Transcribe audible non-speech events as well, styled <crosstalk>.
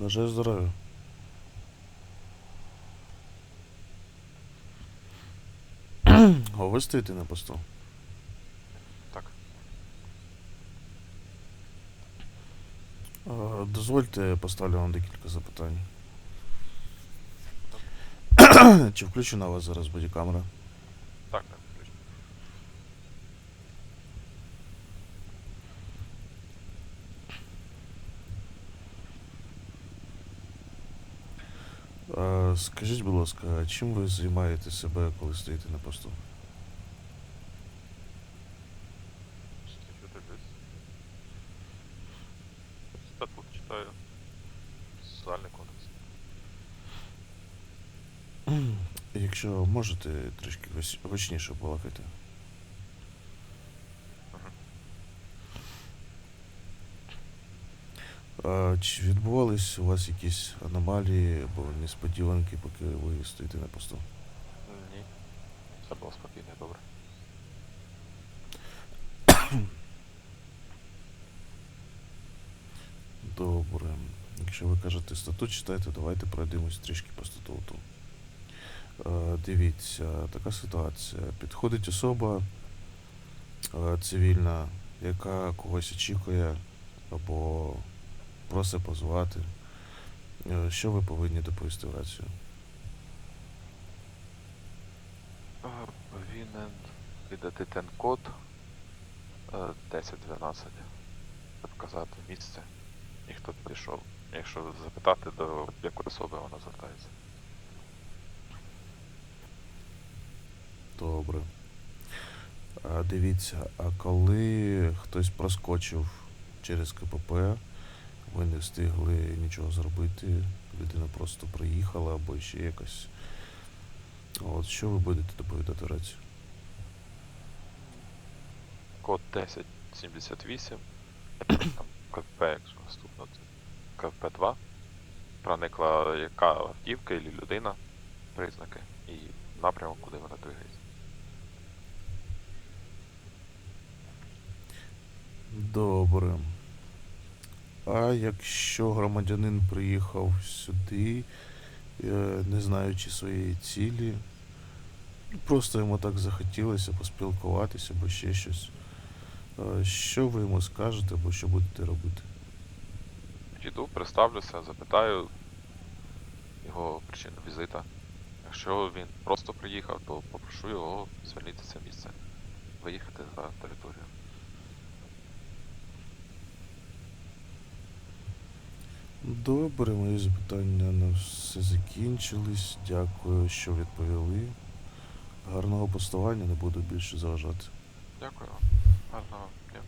Бажаю здоров'я. О, ви стоїте на посту. Так. Е, Дозвольте, я поставлю вам декілька запитань. Чи включена у вас зараз бодікамера? Так, так, включно. Е, Скажіть, будь ласка, а чим ви займаєте себе, коли стоїте на посту? Статут читаю. Соціальний кодекс. Якщо можете трішки гучніше балакати. Мгм. А, чи відбувались у вас якісь аномалії або несподіванки, поки ви стоїте на посту? Ні. Все було спокійно добре. <coughs> Добре. Якщо ви кажете статут читайте, давайте пройдемось трішки по статуту. Дивіться, така ситуація. Підходить особа цивільна, яка когось очікує або просить позвати. Е, що ви повинні доповісти в рацію? Повинен видати тен-код е, 1012. Щоб вказати місце. І хто підійшов. Якщо запитати, до якої особи вона звертається. Добре. А дивіться, а коли хтось проскочив через КПП, ви не встигли нічого зробити, людина просто приїхала або ще якось. От що ви будете доповідати рацію? Код 1078. Там КП, якщо наступно, це КП2. Проникла яка автівка і людина, признаки і напрямок, куди вона двигається. Добре. А якщо громадянин приїхав сюди, е, не знаючи своєї цілі, просто йому так захотілося поспілкуватися або ще щось. е, Що ви йому скажете або що будете робити? Піду, представлюся, запитаю його причину візита. Якщо він просто приїхав, то попрошу його звільнити це місце, виїхати за територію. Добре, мої запитання на все закінчились. Дякую, що відповіли. Гарного постування, не буду більше заважати. Дякую. Гарного дня.